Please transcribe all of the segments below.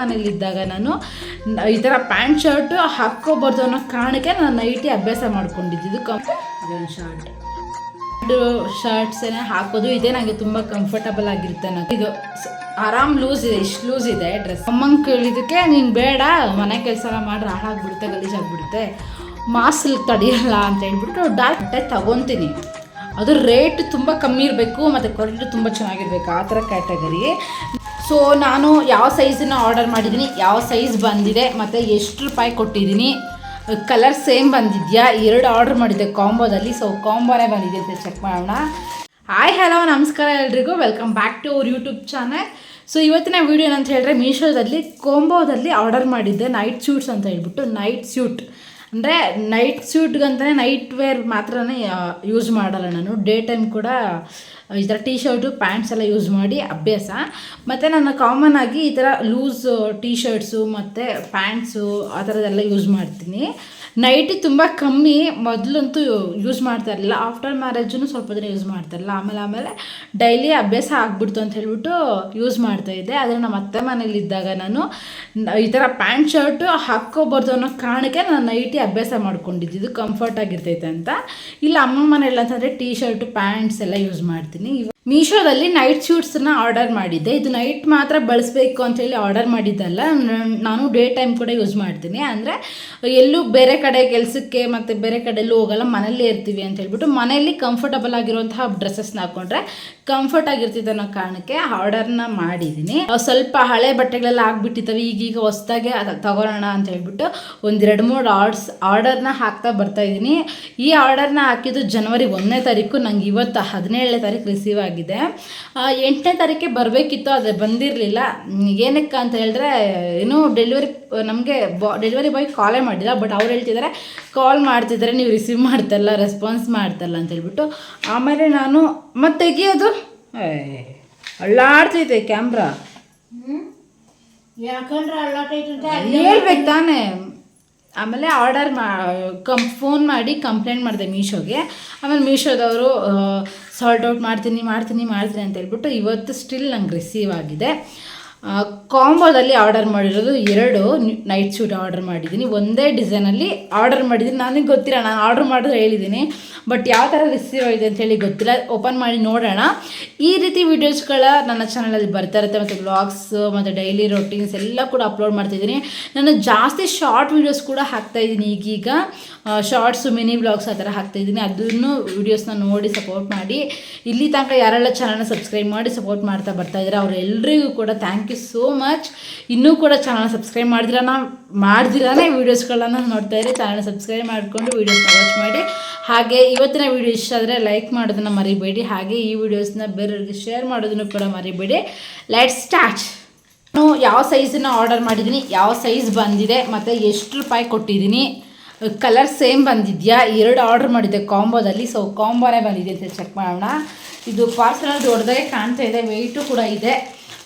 ಮನೇಲಿದ್ದಾಗ ನಾನು ಈ ಥರ ಪ್ಯಾಂಟ್ ಶರ್ಟು ಹಾಕ್ಕೋಬಾರ್ದು ಅನ್ನೋ ಕಾರಣಕ್ಕೆ ನಾನು ನೈಟಿ ಅಭ್ಯಾಸ ಮಾಡ್ಕೊಂಡಿದ್ದು. ಕಂಫರ್ಟ್ ಶರ್ಟ್ ಶರ್ಟ್ಸೇನೆ ಹಾಕೋದು, ಇದೇ ನನಗೆ ತುಂಬ ಕಂಫರ್ಟಬಲ್ ಆಗಿರುತ್ತೆ ನನಗೆ ಇದು ಆರಾಮ್ ಲೂಸ್ ಇದೆ, ಇಷ್ಟು ಲೂಸ್ ಇದೆ ಡ್ರೆಸ್ ಅಮ್ಮಂಗೆ ಕೇಳಿದ್ದಕ್ಕೆ, ನೀನು ಬೇಡ, ಮನೆ ಕೆಲಸ ಎಲ್ಲ ಮಾಡ್ರೆ ಹಾಳಾಗ್ಬಿಡುತ್ತೆ ಗಲೀಜಾಗ್ಬಿಡುತ್ತೆ ಮಾಸ್ಲ್ ತಡೆಯಲ್ಲ ಅಂತ ಹೇಳ್ಬಿಟ್ಟು ಡಾರ್ಕ್ ಬಟ್ಟೆ ತಗೊತೀನಿ. ಅದು ರೇಟ್ ತುಂಬ ಕಮ್ಮಿ ಇರಬೇಕು, ಮತ್ತು ಕ್ವಾಲಿಟಿ ತುಂಬ ಚೆನ್ನಾಗಿರ್ಬೇಕು, ಆ ಥರ ಕ್ಯಾಟಗರಿ ಸೊ ನಾನು ಯಾವ ಸೈಜನ್ನು ಆರ್ಡರ್ ಮಾಡಿದ್ದೀನಿ, ಯಾವ ಸೈಜ್ ಬಂದಿದೆ, ಮತ್ತು ಎಷ್ಟು ರೂಪಾಯಿ ಕೊಟ್ಟಿದ್ದೀನಿ ಕಲರ್ ಸೇಮ್ ಬಂದಿದೆಯಾ? ಎರಡು ಆರ್ಡರ್ ಮಾಡಿದ್ದೆ ಕಾಂಬೋದಲ್ಲಿ ಸೊ ಕಾಂಬೋನೇ ಬಂದಿದೆ ಅಂತ ಚೆಕ್ ಮಾಡೋಣ. ಹಾಯ್ ಹಲೋ ನಮಸ್ಕಾರ ಎಲ್ರಿಗೂ. Welcome back to our YouTube channel so ಇವತ್ತಿನ ವೀಡಿಯೋ ಏನಂತ ಹೇಳಿದ್ರೆ ಮೀಶೋದಲ್ಲಿ ಕೊಂಬೋದಲ್ಲಿ ಆರ್ಡರ್ ಮಾಡಿದ್ದೆ ನೈಟ್ ಸ್ಯೂಟ್ಸ್ ಅಂತ ಹೇಳ್ಬಿಟ್ಟು ನೈಟ್ ಸ್ಯೂಟ್ ಅಂದರೆ ನೈಟ್ ಸ್ಯೂಟ್ಗಂತಲೇ ನೈಟ್ ವೇರ್ ಮಾತ್ರನೇ ಯೂಸ್ ಮಾಡಲ್ಲ ನಾನು. ಡೇ ಟೈಮ್ ಕೂಡ ಈ ಥರ ಟೀ ಶರ್ಟು ಪ್ಯಾಂಟ್ಸ್ ಎಲ್ಲ ಯೂಸ್ ಮಾಡಿ ಅಭ್ಯಾಸ. ಮತ್ತು ನಾನು ಕಾಮನ್ ಆಗಿ ಈ ಥರ ಲೂಸ್ ಟೀ ಶರ್ಟ್ಸು ಮತ್ತು ಪ್ಯಾಂಟ್ಸು ಆ ಥರದ್ದೆಲ್ಲ ಯೂಸ್ ಮಾಡ್ತೀನಿ. ನೈಟಿ ತುಂಬ ಕಮ್ಮಿ, ಮೊದಲಂತೂ ಯೂಸ್ ಮಾಡ್ತಾ ಇರಲಿಲ್ಲ. ಆಫ್ಟರ್ ಮ್ಯಾರೇಜು ಸ್ವಲ್ಪ ದಿನ ಯೂಸ್ ಮಾಡ್ತಾ ಇರಲಿಲ್ಲ. ಆಮೇಲೆ ಆಮೇಲೆ ಡೈಲಿ ಅಭ್ಯಾಸ ಆಗ್ಬಿಡ್ತು ಅಂತ ಹೇಳ್ಬಿಟ್ಟು ಯೂಸ್ ಮಾಡ್ತಾ ಇದ್ದೆ. ಆದರೆ ನಮ್ಮ ಅತ್ತೆ ಮನೇಲಿದ್ದಾಗ ನಾನು ಈ ಥರ ಪ್ಯಾಂಟ್ ಶರ್ಟು ಹಾಕ್ಕೋಬಾರ್ದು ಅನ್ನೋ ಕಾರಣಕ್ಕೆ ನಾನು ನೈಟಿ ಅಭ್ಯಾಸ ಮಾಡ್ಕೊಂಡಿದ್ದು. ಕಂಫರ್ಟ್ ಆಗಿರ್ತೈತೆ ಅಂತ. ಇಲ್ಲ, ಅಮ್ಮ ಮನೇಲಿ ಅಂತಂದರೆ ಟೀ ಶರ್ಟು ಪ್ಯಾಂಟ್ಸ್ ಎಲ್ಲ ಯೂಸ್ ಮಾಡ್ತೀನಿ. ಇವ- ಮೀಶೋದಲ್ಲಿ ನೈಟ್ ಶೂಟ್ಸನ್ನ ಆರ್ಡರ್ ಮಾಡಿದ್ದೆ. ಇದು ನೈಟ್ ಮಾತ್ರ ಬಳಸಬೇಕು ಅಂತೇಳಿ ಆರ್ಡರ್ ಮಾಡಿದ್ದಲ್ಲ. ನಾನು ಡೇ ಟೈಮ್ ಕೂಡ ಯೂಸ್ ಮಾಡ್ತೀನಿ. ಅಂದರೆ ಎಲ್ಲೂ ಬೇರೆ ಕಡೆ ಕೆಲಸಕ್ಕೆ ಮತ್ತು ಬೇರೆ ಕಡೆಯಲ್ಲೂ ಹೋಗಲ್ಲ, ಮನೆಯಲ್ಲೇ ಇರ್ತೀವಿ ಅಂತ ಹೇಳ್ಬಿಟ್ಟು ಮನೆಯಲ್ಲಿ ಕಂಫರ್ಟಬಲ್ ಆಗಿರುವಂತಹ ಡ್ರೆಸ್ಸಸ್ನ ಹಾಕೊಂಡ್ರೆ ಕಂಫರ್ಟ್ ಆಗಿರ್ತಿದ್ದ ಅನ್ನೋ ಕಾರಣಕ್ಕೆ ಆರ್ಡರ್ನ ಮಾಡಿದ್ದೀನಿ. ಸ್ವಲ್ಪ ಹಳೆ ಬಟ್ಟೆಗಳೆಲ್ಲ ಆಗಿಬಿಟ್ಟಿದ್ದಾವೆ. ಈಗೀಗ ಹೊಸ್ದಾಗೆ ಅದು, ತಗೊಳ್ಳೋಣ ಅಂತ ಹೇಳ್ಬಿಟ್ಟು ಒಂದೆರಡು ಮೂರು ಆರ್ಡ್ಸ್ ಆರ್ಡರ್ನ ಹಾಕ್ತಾ ಬರ್ತಾ ಇದ್ದೀನಿ. ಈ ಆರ್ಡರ್ನ ಹಾಕಿದ್ದು ಜನವರಿ ಒಂದನೇ ತಾರೀಕು. ನಂಗೆ ಇವತ್ತು ಹದಿನೇಳನೇ ತಾರೀಕು ರಿಸೀವ್ ಆಗಿದೆ ಆ, ಎಂಟನೇ ತಾರೀಕೆ ಬರಬೇಕಿತ್ತು ಆದರೆ ಬಂದಿರಲಿಲ್ಲ. ಏನಕ್ಕೆ ಅಂತ ಹೇಳಿದ್ರೆ ಏನು ಡೆಲಿವರಿ ನಮಗೆ ಬಾ ಡೆಲಿವರಿ ಬಾಯ್ ಕಾಲೇ ಮಾಡಿಲ್ಲ ಬಟ್ ಅವ್ರು ಹೇಳ್ತಿದ್ದಾರೆ ಕಾಲ್ ಮಾಡ್ತಿದ್ದಾರೆ ನೀವು ರಿಸೀವ್ ಮಾಡ್ತಲ್ಲ ರೆಸ್ಪಾನ್ಸ್ ಮಾಡ್ತಲ್ಲ ಅಂತ ಹೇಳ್ಬಿಟ್ಟು. ಆಮೇಲೆ ನಾನು ಮತ್ತೆ ತೆಗಿಯೋದು ಅಳ್ಳಾಡ್ತೈತೆ ಕ್ಯಾಮ್ರಾ ಹೇಳ್ಬೇಕು ತಾನೇ. ಆಮೇಲೆ ಆರ್ಡರ್ ಮಾ, ಕಂ ಫೋನ್ ಮಾಡಿ ಕಂಪ್ಲೇಂಟ್ ಮಾಡಿದೆ ಮೀಶೋಗೆ. ಆಮೇಲೆ ಮೀಶೋದವರು ಸಾಲ್ಟ್ ಔಟ್ ಮಾಡ್ತೀನಿ ಮಾಡ್ತೀನಿ ಮಾಡ್ತೀನಿ ಅಂತ ಹೇಳ್ಬಿಟ್ಟು ಇವತ್ತು ಸ್ಟಿಲ್ ನಂಗೆ ರಿಸೀವ್ ಆಗಿದೆ. ಕಾಂಬೋದಲ್ಲಿ ಆರ್ಡರ್ ಮಾಡಿರೋದು ಎರಡು ನೈಟ್ ಸೂಟ್ ಆರ್ಡರ್ ಮಾಡಿದ್ದೀನಿ. ಒಂದೇ ಡಿಸೈನಲ್ಲಿ ಆರ್ಡರ್ ಮಾಡಿದ್ದೀನಿ. ನನಗೆ ಗೊತ್ತಿಲ್ಲ, ನಾನು ಆರ್ಡರ್ ಮಾಡಿದ್ರೆ ಹೇಳಿದ್ದೀನಿ. ಬಟ್ ಯಾವ ಥರ ರಿಸೀವ್ ಆಗಿದೆ ಅಂತ ಹೇಳಿ ಗೊತ್ತಿಲ್ಲ. ಓಪನ್ ಮಾಡಿ ನೋಡೋಣ. ಈ ರೀತಿ ವೀಡಿಯೋಸ್ಗಳ ನನ್ನ ಚಾನಲಲ್ಲಿ ಬರ್ತಾ ಇರುತ್ತೆ ಮತ್ತು ವ್ಲಾಗ್ಸ್ ಮತ್ತು ಡೈಲಿ ರೊಟೀನ್ಸ್ ಎಲ್ಲ ಕೂಡ ಅಪ್ಲೋಡ್ ಮಾಡ್ತಿದ್ದೀನಿ ನಾನು ಜಾಸ್ತಿ ಶಾರ್ಟ್ ವೀಡಿಯೋಸ್ ಕೂಡ ಹಾಕ್ತಾ ಇದ್ದೀನಿ ಈಗೀಗ. ಶಾರ್ಟ್ಸು ಮಿನಿ ಬ್ಲಾಗ್ಸ್ ಆ ಥರ ಹಾಕ್ತಾಯಿದ್ದೀನಿ ಅದನ್ನು ವೀಡಿಯೋಸ್ನ ನೋಡಿ ಸಪೋರ್ಟ್ ಮಾಡಿ. ಇಲ್ಲಿ ತನಕ ಯಾರೆಲ್ಲ ಚಾನಲ್ನ ಸಬ್ಸ್ಕ್ರೈಬ್ ಮಾಡಿ ಸಪೋರ್ಟ್ ಮಾಡ್ತಾ ಬರ್ತಾ ಇದ್ದಾರೆ ಅವರೆಲ್ಲರಿಗೂ ಕೂಡ ಥ್ಯಾಂಕ್ ಯು ಸೋ ಮಚ್. ಇನ್ನೂ ಕೂಡ ಚಾನಲ್ ಸಬ್ಸ್ಕ್ರೈಬ್ ಮಾಡಿದಿರ ಮಾಡ್ದಿರಾನೇ ವೀಡಿಯೋಸ್ಗಳನ್ನ ನೋಡ್ತಾ ಇರಿ. ಚಾನಲ್ ಸಬ್ಸ್ಕ್ರೈಬ್ ಮಾಡಿಕೊಂಡು ವೀಡಿಯೋಸ್ ವಾಚ್ ಮಾಡಿ. ಹಾಗೆ ಇವತ್ತಿನ ವೀಡಿಯೋ ಇಷ್ಟ ಆದರೆ ಲೈಕ್ ಮಾಡೋದನ್ನು ಮರಿಬೇಡಿ. ಹಾಗೆ ಈ ವಿಡಿಯೋಸ್ನ ಬೇರೆಯವ್ರಿಗೆ ಶೇರ್ ಮಾಡೋದನ್ನು ಕೂಡ ಮರಿಬೇಡಿ. ಲೆಟ್ ಸ್ಟಾರ್ಟ್ ನಾನು ಯಾವ ಸೈಜನ್ನ ಆರ್ಡರ್ ಮಾಡಿದ್ದೀನಿ, ಯಾವ ಸೈಜ್ ಬಂದಿದೆ, ಮತ್ತು ಎಷ್ಟು ರೂಪಾಯಿ ಕೊಟ್ಟಿದ್ದೀನಿ ಕಲರ್ ಸೇಮ್ ಬಂದಿದೆಯಾ? ಎರಡು ಆರ್ಡರ್ ಮಾಡಿದ್ದೆ ಕಾಂಬೋದಲ್ಲಿ ಸೊ ಕಾಂಬೋನೇ ಬಂದಿದೆ ಅಂತ ಚೆಕ್ ಮಾಡೋಣ. ಇದು ಪಾರ್ಸಲ್ ದೊಡ್ಡದಾಗೆ ಕಾಣ್ತಾ ಇದೆ ವೆಯ್ಟು ಕೂಡ ಇದೆ.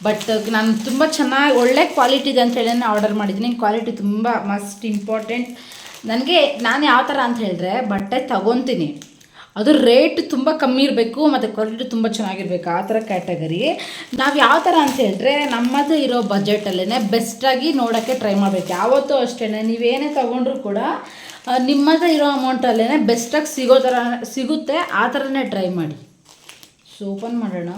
ಬಟ್ ನಾನು ತುಂಬ ಚೆನ್ನಾಗಿ ಒಳ್ಳೆ ಕ್ವಾಲಿಟಿ ಇದೆ ಅಂತ ಹೇಳಿ ಆರ್ಡರ್ ಮಾಡಿದ್ದೀನಿ. ಕ್ವಾಲಿಟಿ ತುಂಬ ಮಸ್ಟ್ ಇಂಪಾರ್ಟೆಂಟ್ ನನಗೆ ನಾನು ಯಾವ ಥರ ಅಂತ ಹೇಳಿದ್ರೆ ಬಟ್ಟೆ ತಗೊತೀನಿ. ಅದು ರೇಟ್ ತುಂಬ ಕಮ್ಮಿ ಇರಬೇಕು, ಮತ್ತು ಕ್ವಾಲಿಟಿ ತುಂಬ ಚೆನ್ನಾಗಿರ್ಬೇಕು. ಆ ಥರ ಕ್ಯಾಟಗರಿ ನಾವು ಯಾವ ಥರ ಅಂತ ಹೇಳಿದ್ರೆ ನಮ್ಮದು ಇರೋ ಬಜೆಟಲ್ಲೇ ಬೆಸ್ಟಾಗಿ ನೋಡೋಕ್ಕೆ ಟ್ರೈ ಮಾಡಬೇಕು. ಯಾವತ್ತೂ ಅಷ್ಟೇ ನೀವೇನೇ ತೊಗೊಂಡ್ರು ಕೂಡ ನಿಮ್ಮದೇ ಇರೋ ಅಮೌಂಟಲ್ಲೇ ಬೆಸ್ಟಾಗಿ ಸಿಗೋ ಥರ ಸಿಗುತ್ತೆ. ಆ ಥರನೇ ಟ್ರೈ ಮಾಡಿ. ಸೊ ಓಪನ್ ಮಾಡೋಣ.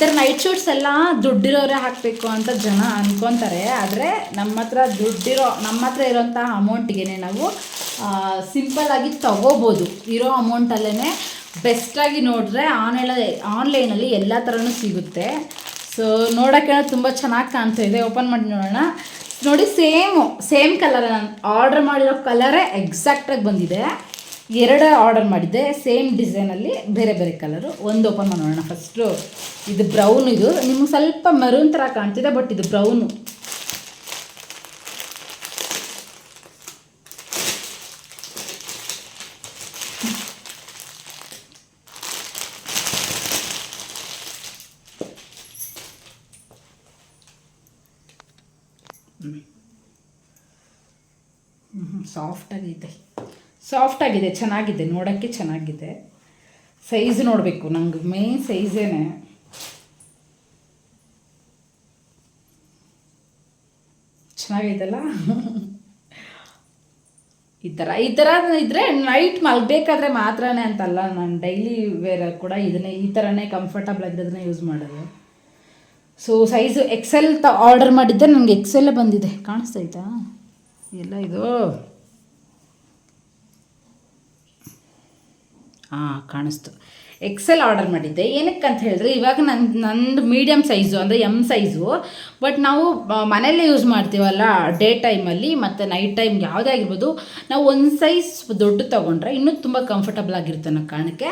ಥರ ನೈಟ್ ಶೂಟ್ಸ್ ಎಲ್ಲ ದುಡ್ಡಿರೋರೇ ಹಾಕಬೇಕು ಅಂತ ಜನ ಅನ್ಕೊತಾರೆ. ಆದರೆ ನಮ್ಮ ಹತ್ರ ದುಡ್ಡಿರೋ, ನಮ್ಮ ಹತ್ರ ಇರೋಂಥ ಅಮೌಂಟಿಗೆ ನಾವು ಸಿಂಪಲ್ಲಾಗಿ ತಗೋಬೋದು. ಇರೋ ಅಮೌಂಟಲ್ಲೇ ಬೆಸ್ಟಾಗಿ ನೋಡಿದ್ರೆ ಆನ್ಲೈನ್ ಆನ್ಲೈನಲ್ಲಿ ಎಲ್ಲ ಥರನೂ ಸಿಗುತ್ತೆ. ಸೊ ನೋಡೋಕ್ಕೆ ತುಂಬ ಚೆನ್ನಾಗಿ ಕಾಣ್ತಾ ಇದೆ. ಓಪನ್ ಮಾಡಿ ನೋಡೋಣ. ನೋಡಿ ಸೇಮು ಸೇಮ್ ಕಲರ್ ನಾನು ಆರ್ಡ್ರ್ ಮಾಡಿರೋ ಕಲರೇ ಎಕ್ಸಾಕ್ಟಾಗಿ ಬಂದಿದೆ. ಎರಡು ಆರ್ಡರ್ ಮಾಡಿದ್ದೆ. ಸೇಮ್ ಡಿಸೈನಲ್ಲಿ ಬೇರೆ ಬೇರೆ ಕಲರು ಒಂದು ಓಪನ್ ಮಾಡೋಣ ಫಸ್ಟು ಇದು ಬ್ರೌನ್ ಇದು. ನಿಮ್ಗೆ ಸ್ವಲ್ಪ ಮರೂನ್ ಥರ ಕಾಣ್ತಿದೆ ಬಟ್ ಇದು ಬ್ರೌನು ಸಾಫ್ಟಾಗಿದೆ ಸಾಫ್ಟಾಗಿದೆ ಚೆನ್ನಾಗಿದೆ, ನೋಡೋಕ್ಕೆ ಚೆನ್ನಾಗಿದೆ. ಸೈಜ್ ನೋಡಬೇಕು, ನಂಗೆ ಮೇನ್ ಸೈಜೇನೆ ಚೆನ್ನಾಗೈತಲ್ಲ? ಈ ಥರ ಈ ಥರ ಇದ್ದರೆ ನೈಟ್ ಮಲ್ಬೇಕಾದ್ರೆ ಮಾತ್ರನೇ ಅಂತಲ್ಲ, ನಾನು ಡೈಲಿ ವೇರ್ ಕೂಡ ಇದನ್ನೇ, ಈ ಥರನೇ ಕಂಫರ್ಟಬಲ್ ಆಗಿರೋದನ್ನೇ ಯೂಸ್ ಮಾಡೋದು. ಸೊ ಸೈಜು ಎಕ್ಸೆಲ್ ತ ಆರ್ಡರ್ ಮಾಡಿದ್ದೆ ನನಗೆ ಎಕ್ಸೆಲ್ಲೇ ಬಂದಿದೆ. ಕಾಣಿಸ್ತೈತಾ ಎಲ್ಲ ಇದು. ಹಾಂ, ಕಾಣಿಸ್ತು. ಎಕ್ಸೆಲ್ ಆರ್ಡರ್ ಮಾಡಿದ್ದೆ. ಏನಕ್ಕೆ ಅಂತ ಹೇಳಿದ್ರೆ, ಇವಾಗ ನನ್ನ ನಂದು ಮೀಡಿಯಮ್ ಸೈಜು ಅಂದರೆ ಎಂ ಸೈಜು ಬಟ್ ನಾವು ಮನೆಯಲ್ಲೇ ಯೂಸ್ ಮಾಡ್ತೀವಲ್ಲ ಡೇ ಟೈಮಲ್ಲಿ ಮತ್ತು ನೈಟ್ ಟೈಮ್ ಯಾವುದೇ ಆಗಿರ್ಬೋದು, ನಾವು ಒಂದು ಸೈಜ್ ದೊಡ್ಡ ತೊಗೊಂಡ್ರೆ ಇನ್ನೂ ತುಂಬ ಕಂಫರ್ಟಬಲ್ ಆಗಿರುತ್ತೆ ಅನ್ನೋ ಕಾರಣಕ್ಕೆ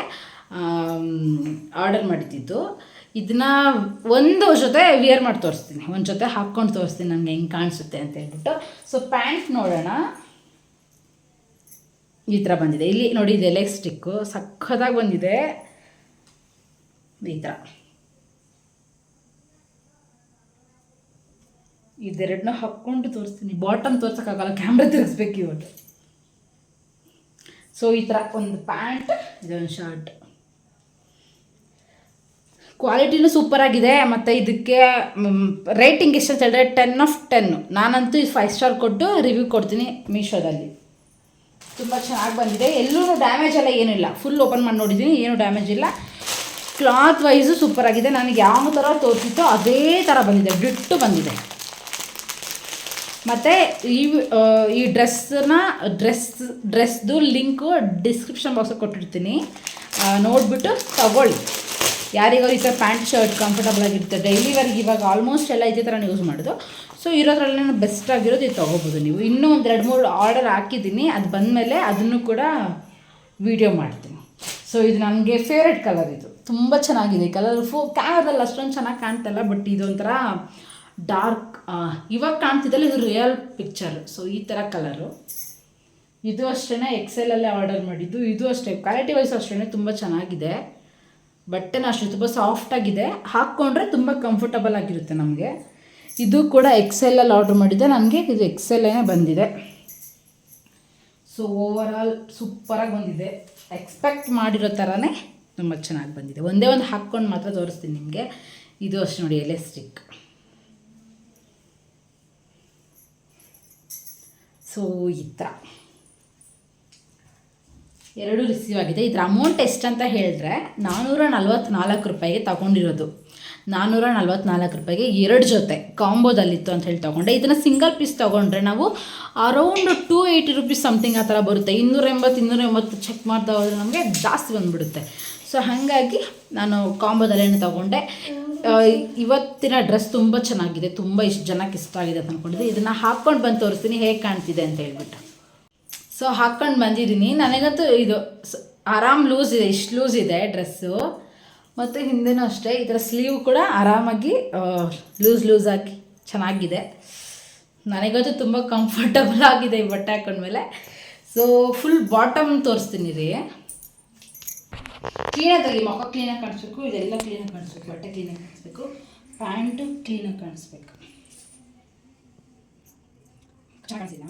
ಆರ್ಡರ್ ಮಾಡಿದ್ದಿದ್ದು ಇದನ್ನ ಒಂದು ಜೊತೆ ವಿಯರ್ ಮಾಡಿ ತೋರಿಸ್ತೀನಿ. ಒಂದು ಜೊತೆ ಹಾಕ್ಕೊಂಡು ತೋರಿಸ್ತೀನಿ. ನನಗೆ ಹೆಂಗೆ ಕಾಣಿಸುತ್ತೆ ಅಂತ ಹೇಳ್ಬಿಟ್ಟು. ಸೊ ಪ್ಯಾಂಟ್ ನೋಡೋಣ. ಈ ಥರ ಬಂದಿದೆ. ಇಲ್ಲಿ ನೋಡಿ ಇದು ಎಲೆಕ್ ಸ್ಟಿಕ್ಕು ಸಖತ್ತಾಗಿ ಬಂದಿದೆ. ಈ ಥರ ಇದೆರಡನ್ನ ಹಾಕ್ಕೊಂಡು ತೋರಿಸ್ತೀನಿ. ಬಾಟಮ್ ತೋರ್ಸೋಕ್ಕಾಗಲ್ಲ ಕ್ಯಾಮ್ರಾ ತಿರ್ಗಿಸ್ಬೇಕು ಇವತ್ತು ಸೊ ಈ ಥರ ಒಂದು ಪ್ಯಾಂಟ್, ಇದೊಂದು ಶರ್ಟ್ ಕ್ವಾಲಿಟಿನೂ ಸೂಪರಾಗಿದೆ ಮತ್ತು ಇದಕ್ಕೆ ರೇಟಿಂಗ್ ಎಷ್ಟು ಅಂತ ಹೇಳಿದ್ರೆ ಟೆನ್ ಆಫ್ ಟೆನ್ನು ನಾನಂತೂ ಫೈವ್ ಸ್ಟಾರ್ ಕೊಟ್ಟು ರಿವ್ಯೂ ಕೊಡ್ತೀನಿ ಮೀಶೋದಲ್ಲಿ. ತುಂಬ ಚೆನ್ನಾಗಿ ಬಂದಿದೆ. ಎಲ್ಲೂ ಡ್ಯಾಮೇಜ್ ಎಲ್ಲ ಏನಿಲ್ಲ. ಫುಲ್ ಓಪನ್ ಮಾಡಿ ನೋಡಿದ್ದೀನಿ ಏನು ಡ್ಯಾಮೇಜ್ ಇಲ್ಲ. ಕ್ಲಾತ್ ವೈಸು ಸೂಪರ್ ಆಗಿದೆ. ನನಗೆ ಯಾವ ಥರ ತೋರಿಸಿತ್ತೋ ಅದೇ ಥರ ಬಂದಿದೆ. ಬಿಟ್ಟು ಬಂದಿದೆ. ಮತ್ತು ಈ ಈ ಡ್ರೆಸ್ಸನ್ನ ಡ್ರೆಸ್ ಡ್ರೆಸ್ದು ಲಿಂಕು ಡಿಸ್ಕ್ರಿಪ್ಷನ್ ಬಾಕ್ಸಲ್ಲಿ ಕೊಟ್ಟಿರ್ತೀನಿ. ನೋಡಿಬಿಟ್ಟು ತಗೊಳ್ಳಿ. ಯಾರಿಗೋ ಈ ಥರ ಪ್ಯಾಂಟ್ ಶರ್ಟ್ ಕಂಫರ್ಟಬಲ್ ಆಗಿರುತ್ತೆ. ಡೈಲಿ ವರ್ಗೆ ಇವಾಗ ಆಲ್ಮೋಸ್ಟ್ ಎಲ್ಲ ಇದೇ ಥರ ಯೂಸ್ ಮಾಡೋದು. ಸೊ ಇರೋದ್ರಲ್ಲೇ ಬೆಸ್ಟ್ ಆಗಿರೋದು ಇದು ತೊಗೋಬೋದು ನೀವು. ಇನ್ನೂ ಒಂದು ಎರಡು ಮೂರು ಆರ್ಡರ್ ಹಾಕಿದ್ದೀನಿ. ಅದು ಬಂದಮೇಲೆ ಅದನ್ನು ಕೂಡ ವಿಡಿಯೋ ಮಾಡ್ತೀನಿ. ಸೊ ಇದು ನನಗೆ ಫೇವ್ರೆಟ್ ಕಲರ್ ಇದು. ತುಂಬ ಚೆನ್ನಾಗಿದೆ. ಕಲರ್ ಫು ಕ್ಯಾಮರದಲ್ಲಿ ಅಷ್ಟೊಂದು ಚೆನ್ನಾಗಿ ಕಾಣ್ತಲ್ಲ ಬಟ್ ಇದೊಂಥರ ಡಾರ್ಕ್ ಇವಾಗ ಕಾಣ್ತಿದ್ದಲ್ಲ ಇದು ರಿಯಲ್ ಪಿಕ್ಚರ್ ಸೊ ಈ ಥರ ಕಲರು ಇದು ಅಷ್ಟೇ ಎಕ್ಸೆಲಲ್ಲೇ ಆರ್ಡರ್ ಮಾಡಿದ್ದು. ಇದು ಅಷ್ಟೇ ಕ್ವಾಲಿಟಿ ವೈಸ್ ಅಷ್ಟೇ ತುಂಬ ಚೆನ್ನಾಗಿದೆ. ಬಟ್ಟೆನ ಅಷ್ಟೇ, ತುಂಬ ಸಾಫ್ಟಾಗಿದೆ ಹಾಕ್ಕೊಂಡ್ರೆ ತುಂಬ ಕಂಫರ್ಟಬಲ್ ಆಗಿರುತ್ತೆ ನಮಗೆ. ಇದು ಕೂಡ ಎಕ್ಸೆಲಲ್ಲಿ ಆರ್ಡ್ರ್ ಮಾಡಿದ್ದೆ. ನನಗೆ ಇದು ಎಕ್ಸೆಲ್ಲೇ ಬಂದಿದೆ. ಸೊ ಓವರ್ ಆಲ್ ಸೂಪರಾಗಿ ಬಂದಿದೆ. ಎಕ್ಸ್ಪೆಕ್ಟ್ ಮಾಡಿರೋ ಥರನೇ ತುಂಬ ಚೆನ್ನಾಗಿ ಬಂದಿದೆ. ಒಂದೇ ಒಂದು ಹಾಕ್ಕೊಂಡು ಮಾತ್ರ ತೋರಿಸ್ತೀನಿ ನಿಮಗೆ. ಇದು ಅಷ್ಟು ನೋಡಿ, ಎಲೆ ಸ್ಟಿಕ್ ಸೊ ಈ ಥರ ಎರಡು ರಿಸೀವ್ ಆಗಿದೆ. ಇದರ ಅಮೌಂಟ್ ಎಷ್ಟಂತ ಹೇಳಿದ್ರೆ ನಾನ್ನೂರ ನಲ್ವತ್ನಾಲ್ಕು ರೂಪಾಯಿಗೆ ತಗೊಂಡಿರೋದು. ನಾನ್ನೂರ ನಲ್ವತ್ನಾಲ್ಕು ರೂಪಾಯಿಗೆ ಎರಡು ಜೊತೆ ಕಾಂಬೋದಲ್ಲಿತ್ತು ಅಂತ ಹೇಳಿ ತೊಗೊಂಡೆ. ಇದನ್ನು ಸಿಂಗಲ್ ಪೀಸ್ ತೊಗೊಂಡ್ರೆ ನಾವು around two eighty rupees something ಆ ಥರ ಬರುತ್ತೆ. ಇನ್ನೂರ ಎಂಬತ್ತು ಇನ್ನೂರ ಎಂಬತ್ತು ಚೆಕ್ ಮಾಡ್ತಾ ಹೋದ್ರೆ ನಮಗೆ ಜಾಸ್ತಿ ಬಂದುಬಿಡುತ್ತೆ. ಸೊ ಹಾಗಾಗಿ ನಾನು ಕಾಂಬೋದಲ್ಲೇನೆ ತೊಗೊಂಡೆ. ಇವತ್ತಿನ ಡ್ರೆಸ್ ತುಂಬ ಚೆನ್ನಾಗಿದೆ. ತುಂಬ ಇಷ್ಟು, ಜನಕ್ಕೆ ಇಷ್ಟ ಆಗಿದೆ ಅಂತ ಅಂದ್ಕೊಂಡಿದ್ದೆ ಇದನ್ನು ಹಾಕ್ಕೊಂಡು ಬಂದು ತೋರಿಸ್ತೀನಿ. ಹೇಗೆ ಕಾಣ್ತಿದೆ ಅಂತ ಹೇಳ್ಬಿಟ್ಟು. ಸೊ ಹಾಕ್ಕೊಂಡು ಬಂದಿದ್ದೀನಿ. ನನಗಂತೂ ಇದು ಆರಾಮ್ ಲೂಸ್ ಇದೆ, ಇಷ್ಟು ಲೂಸ್ ಇದೆ ಡ್ರೆಸ್ಸು ಮತ್ತು ಹಿಂದೆನೂ ಅಷ್ಟೇ ಇದರ ಸ್ಲೀವ್ ಕೂಡ ಆರಾಮಾಗಿ ಲೂಸ್ ಲೂಸ್ ಆಗಿ ಚೆನ್ನಾಗಿದೆ. ನನಗಂತೂ ತುಂಬ ಕಂಫರ್ಟಬಲ್ ಆಗಿದೆ ಈ ಬಟ್ಟೆ ಹಾಕೊಂಡ್ಮೇಲೆ. ಸೊ ಫುಲ್ ಬಾಟಮ್ ತೋರಿಸ್ತೀನಿ ರೀ. ಕ್ಲೀನಾಗಿ ಮಗ ಮುಖ ಕ್ಲೀನಾಗಿ ಕಾಣಿಸ್ಬೇಕು ಇದೆಲ್ಲ ಕ್ಲೀನಾಗಿ ಕಾಣಿಸ್ಬೇಕು ಬಟ್ಟೆ ಕ್ಲೀನಾಗಿ ಕಾಣಿಸ್ಬೇಕು ಪ್ಯಾಂಟು ಕ್ಲೀನಾಗಿ ಕಾಣಿಸ್ಬೇಕು. ಕಾಣಿಸಿಲ್ಲ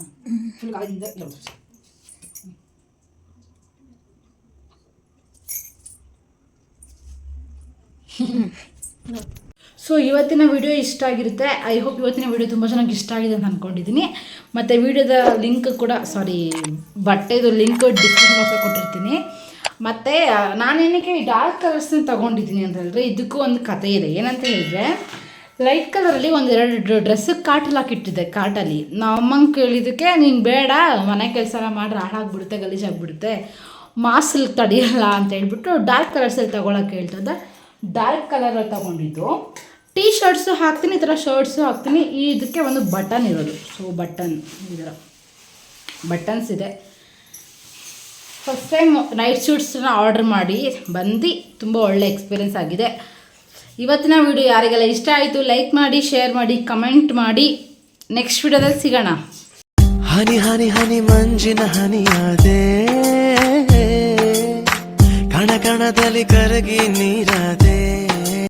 ಫುಲ್ ಕಾಲಿಂದ ಇಲ್ಲ ತೋರಿಸಿ ಸೊ ಇವತ್ತಿನ ವಿಡಿಯೋ ಇಷ್ಟ ಆಗಿರುತ್ತೆ. ಐ ಹೋಪ್ ಇವತ್ತಿನ ವಿಡಿಯೋ ತುಂಬ ಚೆನ್ನಾಗಿ ಇಷ್ಟ ಆಗಿದೆ ಅಂತ ಅಂದ್ಕೊಂಡಿದ್ದೀನಿ ಮತ್ತು ವಿಡಿಯೋದ ಲಿಂಕ್ ಕೂಡ ಸಾರಿ ಬಟ್ಟೆದು ಲಿಂಕ್ ಡಿಸ್ಕ್ರಿಪ್ಷನ್ ಕೊಟ್ಟಿರ್ತೀನಿ. ಮತ್ತು ನಾನೇನಕ್ಕೆ ಈ ಡಾರ್ಕ್ ಕಲರ್ಸ್ನ ತೊಗೊಂಡಿದ್ದೀನಿ ಅಂತ ಹೇಳಿದ್ರೆ ಇದಕ್ಕೂ ಒಂದು ಕತೆ ಇದೆ. ಏನಂತ ಹೇಳಿದ್ರೆ ಲೈಟ್ ಕಲರಲ್ಲಿ ಒಂದು ಎರಡು ಡ್ರೆಸ್ಸಿಗೆ ಕಾಟಲ್ಲಿ ಹಾಕಿಟ್ಟಿದ್ದೆ ಕಾಟಲ್ಲಿ ಅಮ್ಮಂಗೆ ಕೇಳಿದ್ದಕ್ಕೆ, ನೀನು ಬೇಡ, ಮನೆ ಕೆಲಸ ಎಲ್ಲ ಮಾಡ್ರೆ ಹಾಳಾಗ್ಬಿಡುತ್ತೆ ಗಲೀಜಾಗ್ಬಿಡುತ್ತೆ ಮಾಸಲ್ ತಡೆಯಲ್ಲ ಅಂತ ಹೇಳ್ಬಿಟ್ಟು ಡಾರ್ಕ್ ಕಲರ್ಸಲ್ಲಿ ತೊಗೊಳಕ್ಕೆ ಹೇಳ್ತದೆ ಡಾರ್ಕ್ ಕಲರಲ್ಲಿ ತಗೊಂಡಿದ್ದು. ಟೀ ಶರ್ಟ್ಸು ಹಾಕ್ತೀನಿ, ಈ ಥರ ಶರ್ಟ್ಸು ಹಾಕ್ತೀನಿ. ಈ ಇದಕ್ಕೆ ಒಂದು ಬಟನ್ ಇರೋದು. ಸೊ ಬಟನ್ ಇದರ ಬಟನ್ಸ್ ಇದೆ. ಫಸ್ಟ್ ಟೈಮ್ ನೈಟ್ ಶೂಟ್ಸನ್ನ ಆರ್ಡರ್ ಮಾಡಿ ಬಂದು ತುಂಬ ಒಳ್ಳೆ ಎಕ್ಸ್ಪೀರಿಯೆನ್ಸ್ ಆಗಿದೆ. ಇವತ್ತಿನ ವಿಡಿಯೋ ಯಾರಿಗೆಲ್ಲ ಇಷ್ಟ ಆಯಿತು ಲೈಕ್ ಮಾಡಿ ಶೇರ್ ಮಾಡಿ ಕಮೆಂಟ್ ಮಾಡಿ. ನೆಕ್ಸ್ಟ್ ವಿಡಿಯೋದಲ್ಲಿ ಸಿಗೋಣ. ಹನಿ ಹನಿ ಹನಿ, ಮಂಜಿನ ಹನಿಯಾದೆ ಕಣ, ಕಣದಲ್ಲಿ ಕರಗಿ ನೀರಾದೆ.